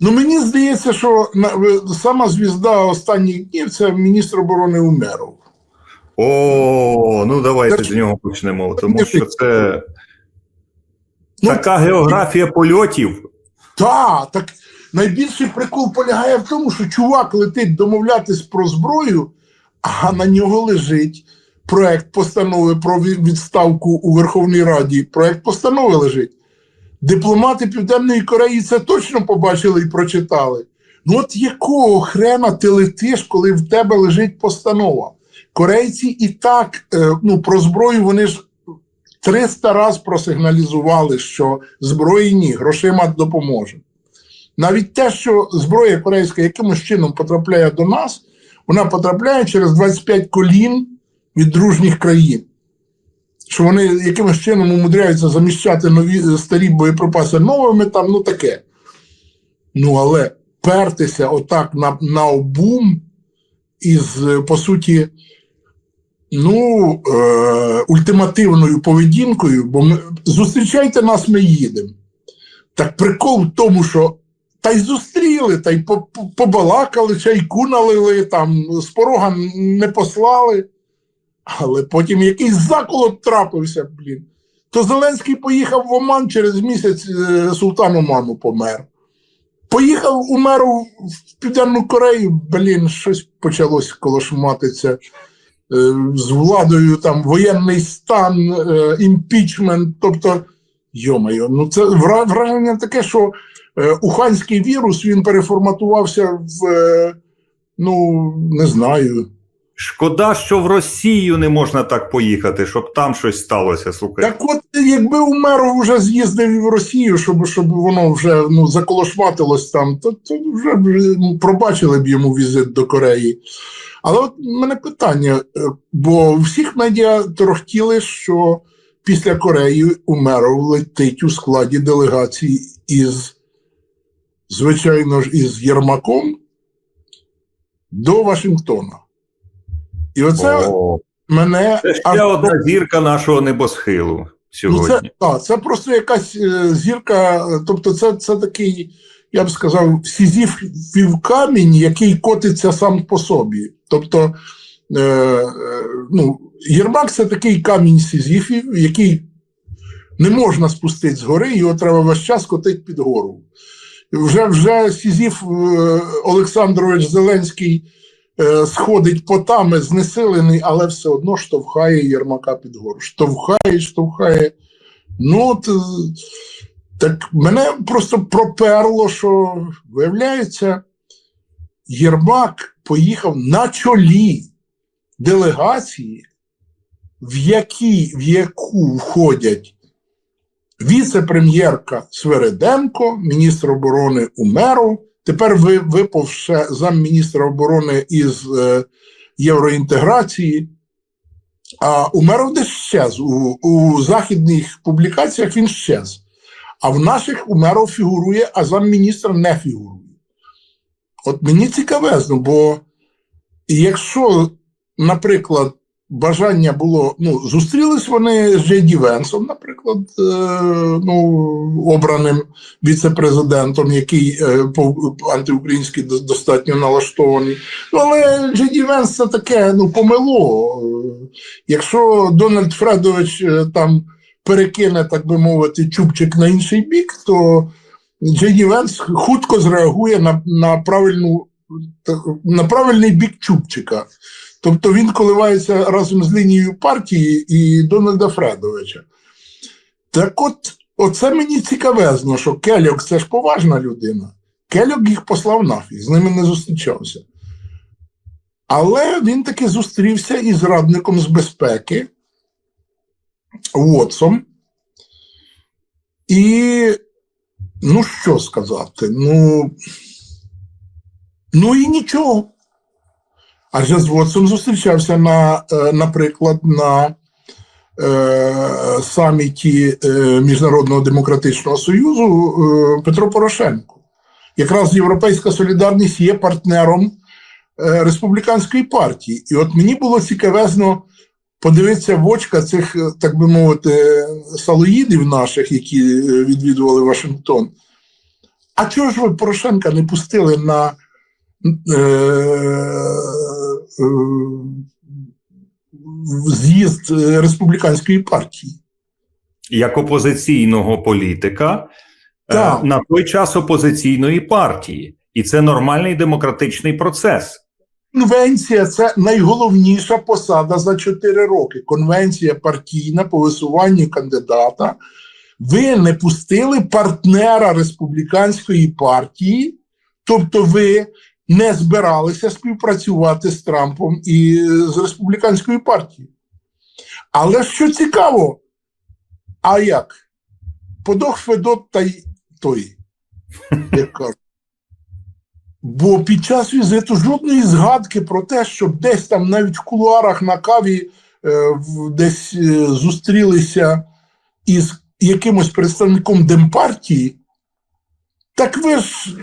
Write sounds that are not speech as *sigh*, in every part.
Ну, мені здається, що сама звізда останніх днів це міністр оборони Умеров. О, ну давайте Так- з нього почнемо, тому що це Ну, така географія польотів. Так, так найбільший прикол полягає в тому, що чувак летить домовлятись про зброю, а на нього лежить проект постанови про відставку у Верховній Раді. Проект постанови лежить. Дипломати Південної Кореї це точно побачили і прочитали. Ну от якого хрена ти летиш, коли в тебе лежить постанова? Корейці і так е, ну, про зброю вони ж 300 раз просигналізували, що зброї ні, грошима допоможе. Навіть те, що зброя корейська якимось чином потрапляє до нас, вона потрапляє через 25 колін від дружніх країн. Що вони якимось чином умудряються заміщати нові старі боєприпаси новими, там, ну таке. Ну, але пертися отак на, на обум із, е, по суті, ну, е, ультимативною поведінкою, бо ми, зустрічайте нас, ми їдемо. Так прикол в тому, що та й зустріли, та й по- по- побалакали, чайку налили, там з порога не послали. Але потім якийсь заколот трапився, блін. То Зеленський поїхав в Оман через місяць е, султан Оману помер. Поїхав умер в Південну Корею, блін, щось почалось колошматися. Е, з владою там воєнний стан, е, імпічмент. Тобто, йомайо, ну це враження таке, що уханський вірус він переформатувався в, ну, не знаю. Шкода, що в Росію не можна так поїхати, щоб там щось сталося. Слухай. Так от, якби Умеров вже з'їздив в Росію, щоб, щоб воно вже ну, заколошматилось там, то, то вже б, ну, пробачили б йому візит до Кореї. Але от мене питання, е, бо всіх медіа торохтіли, що після Кореї Умеров летить у складі делегації із, звичайно ж, із Єрмаком до Вашингтона. І оце О, мене це ще одна зірка нашого небосхилу Ну, це, так, це просто якась е, зірка, е, тобто це, це такий, я б сказав, сізіфів камінь, який котиться сам по собі. Тобто, е, е, ну, Єрмак це такий камінь сізіфів, який не можна спустити з гори, його треба весь час котити під гору. Вже, вже Сізіф е, Олександрович Зеленський сходить потами, знесилений, але все одно штовхає Єрмака під гору. Штовхає, штовхає. Ну, от, е, так мене просто проперло, що виявляється, Єрмак поїхав на чолі делегації, в, які, в яку входять віце-прем'єрка Свереденко, міністр оборони Умеров, тепер ви, випав ще замміністра оборони із е, євроінтеграції. А Умеров десь щез. У, у західних публікаціях він щез. А в наших Умеров фігурує, а замміністра не фігурує. От мені цікавезно, бо якщо, наприклад, бажання було, ну, зустрілись вони з Джей Венсом, наприклад, е, ну, обраним віце-президентом, який е, по- антиукраїнський достатньо налаштований. Ну, але Джей Венс це таке, ну, помило. Е, Якщо Дональд Фредович е, там перекине, так би мовити, чубчик на інший бік, то Джей Венс хутко зреагує на, на, правильну, на правильний бік чубчика. Тобто він коливається разом з лінією партії і Дональда Фредовича. Так от, оце мені цікавезно, що Кельок це ж поважна людина. Кельок їх послав нафіг, з ними не зустрічався. Але він таки зустрівся із радником з безпеки Уотсом. І, ну що сказати, ну, ну і нічого. Адже з Вотсом зустрічався на, е, наприклад, на е, саміті е, Міжнародного демократичного союзу е, Петро Порошенко. Якраз Європейська солідарність є партнером е, республіканської партії. І от мені було цікавезно подивитися в очка цих, е, так би мовити, салоїдів наших, які відвідували Вашингтон. А чого ж ви Порошенка не пустили на з'їзд е, республіканської партії? Як опозиційного політика е, Так. на той час опозиційної партії. І це нормальний демократичний процес. Конвенція це найголовніша посада за 4 роки. Конвенція партійна по висуванню кандидата. Ви не пустили партнера республіканської партії, тобто ви не збиралися співпрацювати з Трампом і з республіканською партією. Але що цікаво, а як? Подох Федот та й той, *laughs* як кажуть. Бо під час візиту жодної згадки про те, щоб десь там навіть в кулуарах на каві е, десь е, зустрілися із якимось представником демпартії, так ви ж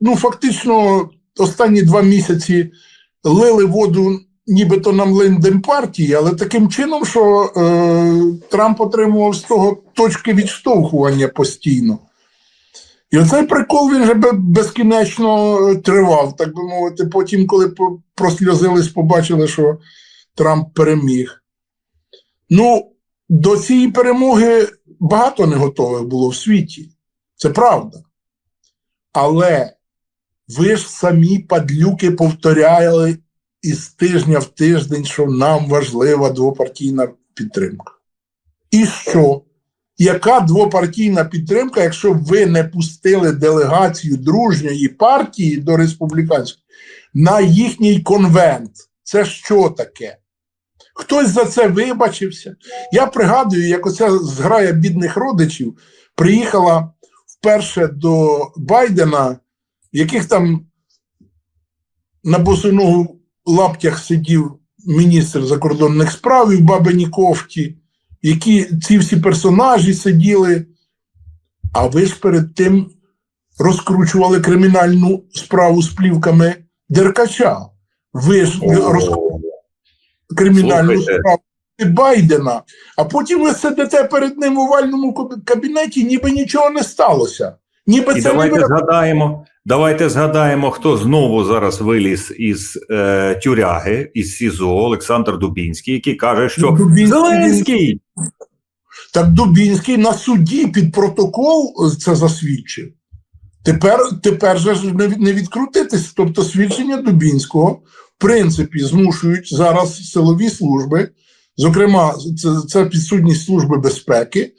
ну, фактично останні два місяці лили воду нібито на млин демпартії, але таким чином, що е, Трамп отримував з того точки відштовхування постійно. І оцей прикол він же безкінечно е, тривав, так би мовити. Потім, коли просльозились, побачили, що Трамп переміг. Ну, до цієї перемоги багато не готових було в світі. Це правда. Але ви ж самі падлюки повторяли із тижня в тиждень, що нам важлива двопартійна підтримка. І що? Яка двопартійна підтримка, якщо ви не пустили делегацію дружньої партії до республіканської на їхній конвент? Це що таке? Хтось за це вибачився. Я пригадую, як оця зграя бідних родичів приїхала вперше до Байдена, яких там на босоногу лаптях сидів міністр закордонних справ і в бабиній кофті які ці всі персонажі сиділи, а ви ж перед тим розкручували кримінальну справу з плівками Деркача. Ви ж розкручували кримінальну Слухайте. справу Байдена, а потім ви сидите перед ним в овальному кабінеті, ніби нічого не сталося. Ніби І це не давайте ви згадаємо, давайте згадаємо, хто знову зараз виліз із е, тюряги, із СІЗО, Олександр Дубінський, який каже, що Дубінський, Зеленський Так Дубінський на суді під протокол е, це засвідчив. Тепер, тепер же не, від- не відкрутитись. Тобто свідчення Дубінського, в принципі, змушують зараз силові служби, зокрема, це, це підсудність Служби безпеки,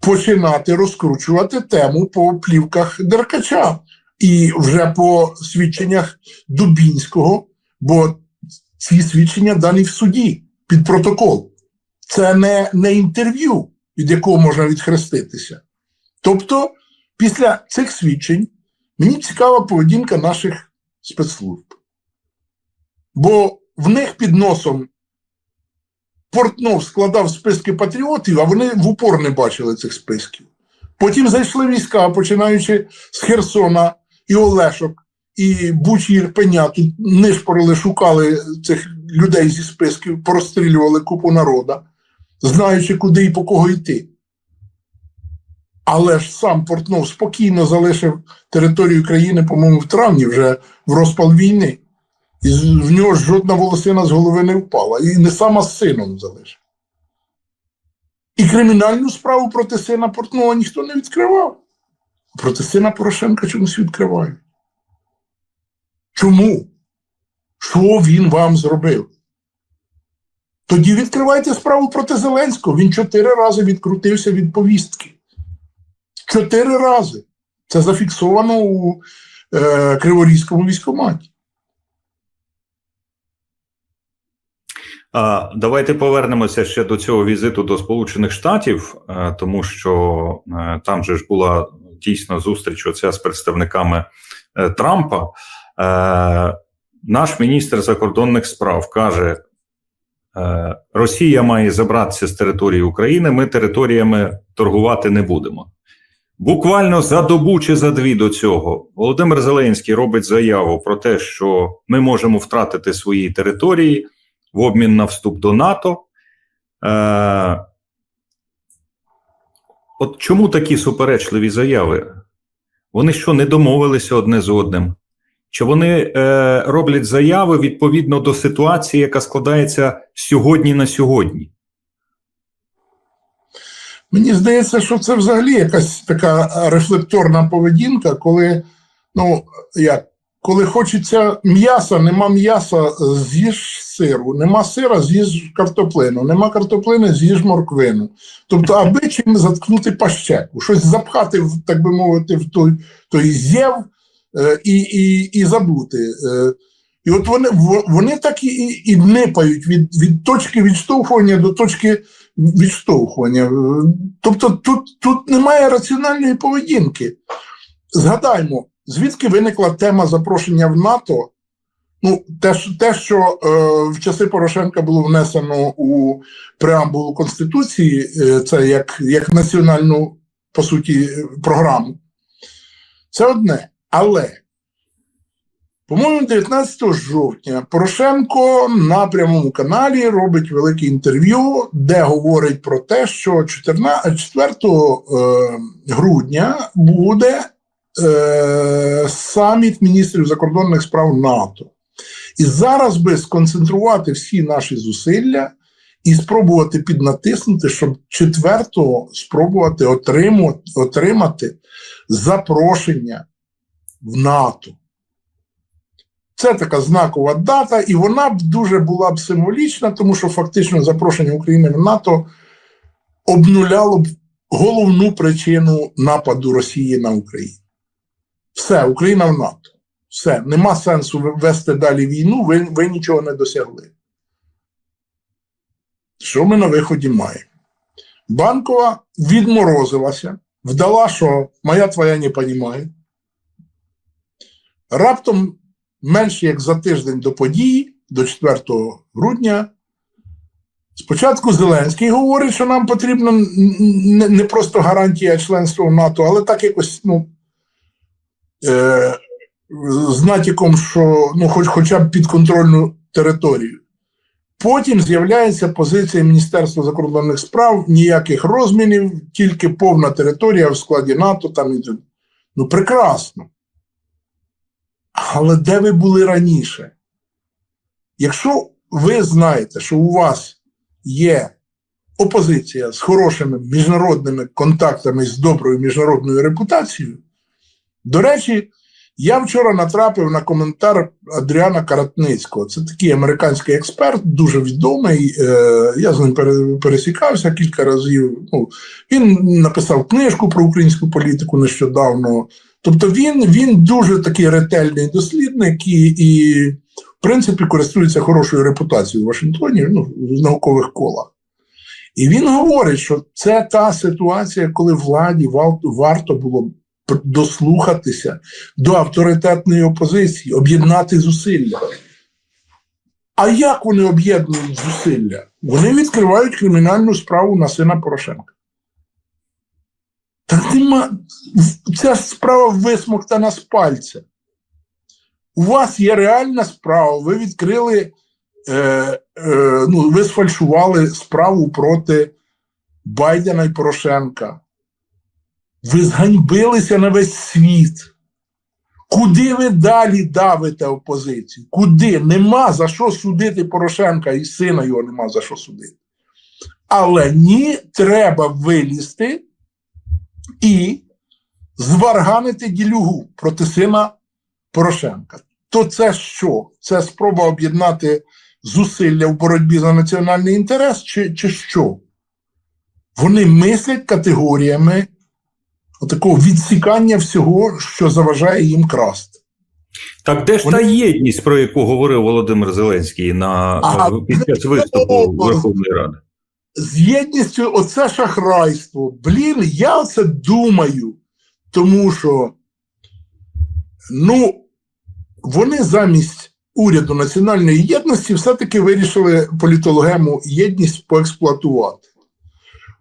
починати розкручувати тему по плівках Деркача. І вже по свідченнях Дубінського, бо ці свідчення дані в суді під протокол. Це не, не інтерв'ю, від якого можна відхреститися. Тобто, після цих свідчень мені цікава поведінка наших спецслужб. Бо в них під носом Портнов складав списки патріотів, а вони в упор не бачили цих списків. Потім зайшли війська, починаючи з Херсона і Олешок, і Бучі Ірпеня. Тут нишпорили, шукали цих людей зі списків, порозстрілювали купу народа, знаючи, куди і по кого йти. Але ж сам Портнов спокійно залишив територію країни, по-моєму, в травні вже в розпал війни. І в нього жодна волосина з голови не впала. І не сама з сином залишив. І кримінальну справу проти сина Портнова ніхто не відкривав. Проти сина Порошенка чомусь відкривають. Чому? Що він вам зробив? Тоді відкривайте справу проти Зеленського. Він чотири рази відкрутився від повістки. Чотири рази. Це зафіксовано у е, Криворізькому військкоматі. Давайте повернемося ще до цього візиту до Сполучених Штатів, е, тому що е, там же ж була дійсно зустріч оця з представниками е, Трампа. Е, Наш міністр закордонних справ каже: е, Росія має забратися з території України, ми територіями торгувати не будемо. Буквально за добу чи за дві до цього Володимир Зеленський робить заяву про те, що ми можемо втратити свої території в обмін на вступ до НАТО. От чому такі суперечливі заяви? Вони що не домовилися одне з одним? Чи вони е, роблять заяви відповідно до ситуації, яка складається сьогодні на сьогодні? Мені здається, що це взагалі якась така рефлекторна поведінка, коли, ну, як, коли хочеться м'яса, нема м'яса, з'їж сиру, нема сира, з'їж картоплину, нема картоплини, з'їж морквину. Тобто, аби чим заткнути пащеку, щось запхати, так би мовити, в той, той зєв е, і, і, і забути. Е, і от вони, во- вони так і, і, і нипають від, від точки відштовхування до точки відштовхування. Е, Тобто тут, тут немає раціональної поведінки. Згадаймо, звідки виникла тема запрошення в НАТО. Ну, те, те, що е, в часи Порошенка було внесено у преамбулу Конституції, е, це як, як національну, по суті, програму. Це одне. Але, по-моєму, 19 жовтня Порошенко на прямому каналі робить велике інтерв'ю, де говорить про те, що 14, 4 е, грудня буде е, саміт міністрів закордонних справ НАТО. І зараз би сконцентрувати всі наші зусилля і спробувати піднатиснути, щоб четвертого спробувати отримати, отримати запрошення в НАТО. Це така знакова дата, і вона б дуже була б символічна, тому що фактично запрошення України в НАТО обнуляло б головну причину нападу Росії на Україну. Все, Україна в НАТО. Все, нема сенсу вести далі війну, ви, ви нічого не досягли. Що ми на виході маємо? Банкова відморозилася, вдала, що моя твоя не понімає. Раптом менше як за тиждень до події, до 4 грудня, спочатку Зеленський говорить, що нам потрібна не просто гарантія членства в НАТО, але так якось, ну, е, з натяком, що ну, хоч, хоча б підконтрольну територію. Потім з'являється позиція Міністерства закордонних справ, ніяких розмінів, тільки повна територія в складі НАТО. Там і. Ну, прекрасно. Але де ви були раніше? Якщо ви знаєте, що у вас є опозиція з хорошими міжнародними контактами з доброю міжнародною репутацією, до речі, я вчора натрапив на коментар Адріана Каратницького. Це такий американський експерт, дуже відомий. Е, я з ним пересікався кілька разів. Ну, він написав книжку про українську політику нещодавно. Тобто він, він дуже такий ретельний дослідник і, і, в принципі, користується хорошою репутацією в Вашингтоні ну, в наукових колах. І він говорить, що це та ситуація, коли владі варто було дослухатися до авторитетної опозиції, об'єднати зусилля. А як вони об'єднують зусилля? Вони відкривають кримінальну справу на сина Порошенка. Так нема. Ця справа висмоктана з пальця. У вас є реальна справа, ви відкрили, е, е, ну, ви сфальшували справу проти Байдена і Порошенка. Ви зганьбилися на весь світ. Куди ви далі давите опозицію? Куди? Нема за що судити Порошенка і сина його нема за що судити. Але ні, треба вилізти і зварганити ділюгу проти сина Порошенка. То це що? Це спроба об'єднати зусилля в боротьбі за національний інтерес, чи, чи що? Вони мислять категоріями такого відсікання всього, що заважає їм красти. Так де ж Вони- та єдність, про яку говорив Володимир Зеленський на Ага. під час виступу Верховної Ради? З єдністю оце шахрайство. Блін, я це думаю, тому що ну, вони замість уряду національної єдності все-таки вирішили політологему єдність поексплуатувати.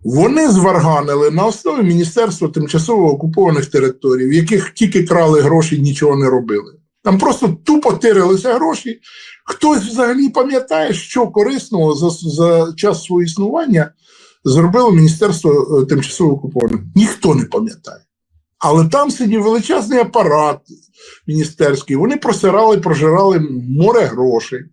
Вони зварганили на основі Міністерства тимчасово окупованих територій, в яких тільки крали гроші нічого не робили. Там просто тупо тирилися гроші. Хтось взагалі пам'ятає, що корисного за, за час свого існування зробило Міністерство е, тимчасово окупованих. Ніхто не пам'ятає. Але там сидів величезний апарат міністерський. Вони просирали, прожирали море грошей.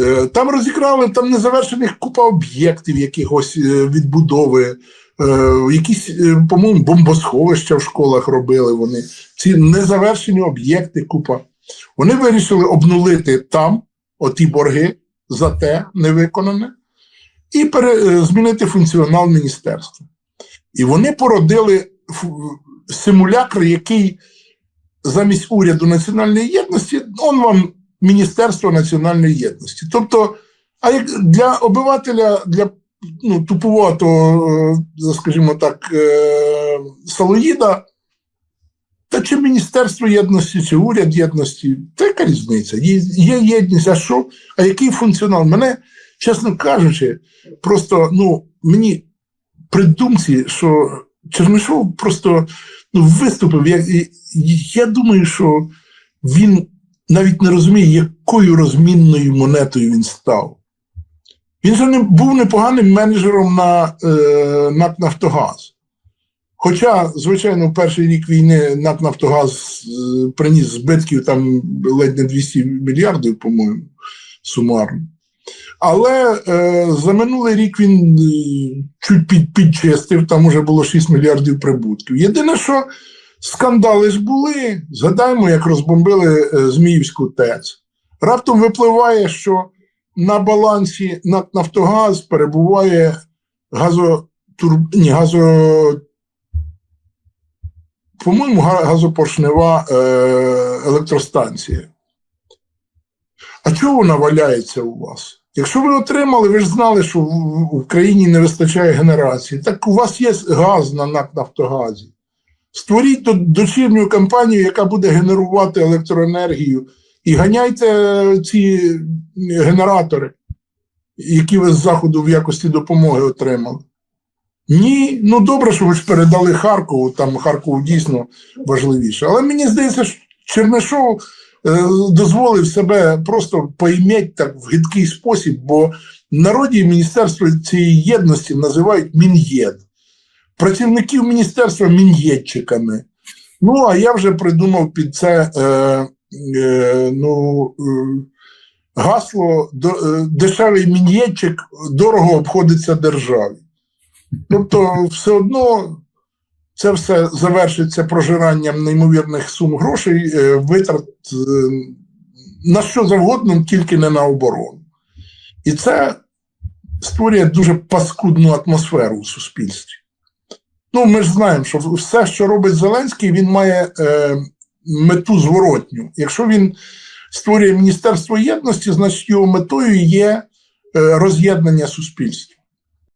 Е, Там розікрали там незавершених купа об'єктів якихось е, відбудови, е, якісь, по-моєму, бомбосховища в школах робили вони. Ці незавершені об'єкти, купа. Вони вирішили обнулити там оті борги за те невиконане і пере, змінити функціонал міністерства. І вони породили симулякр, який замість уряду національної єдності, он вам Міністерство національної єдності. Тобто, а як для обивателя, для ну, туповатого, е, скажімо так, е, салоїда, та чи Міністерство єдності, чи уряд єдності, та яка різниця? Є єдність, а що? А який функціонал? Мене, чесно кажучи, просто ну, мені при думці, що Чернишов просто ну, виступив. Я, я думаю, що він навіть не розуміє, якою розмінною монетою він став. Він же не був непоганим менеджером на е, НАК Нафтогаз. Хоча, звичайно, в перший рік війни НАК Нафтогаз приніс збитків там ледь не 200 мільярдів, по-моєму, сумарно. Але е, за минулий рік він е, чуть під, підчистив, там уже було 6 мільярдів прибутків. Єдине, що скандали ж були. Згадаємо, як розбомбили е, Зміївську ТЕЦ. Раптом випливає, що на балансі НАК Нафтогаз перебуває газотур... Ні, газо... по-моєму, га- газопоршнева е... електростанція. А чого вона валяється у вас? Якщо ви отримали, ви ж знали, що в Україні не вистачає генерації. Так у вас є газ на НАК Нафтогазі. Створіть до- дочірню компанію, яка буде генерувати електроенергію, і ганяйте ці генератори, які ви з заходу в якості допомоги отримали. Ні, ну добре, що ви ж передали Харкову, там Харкову дійсно важливіше. Але мені здається, що Чернишов е, дозволив себе просто поім'ять так в гидкий спосіб, бо в народі Міністерство цієї єдності називають Мін'єд. Працівників міністерства мін'єдчиками. Ну, а я вже придумав під це е, е, ну, е, гасло е, дешевий мін'єдчик дорого обходиться державі. Тобто, все одно це все завершиться прожиранням неймовірних сум грошей, е, витрат е, на що завгодно, тільки не на оборону. І це створює дуже паскудну атмосферу у суспільстві. Ну, ми ж знаємо, що все, що робить Зеленський, він має е, мету зворотню. Якщо він створює Міністерство єдності, значить його метою є е, роз'єднання суспільства.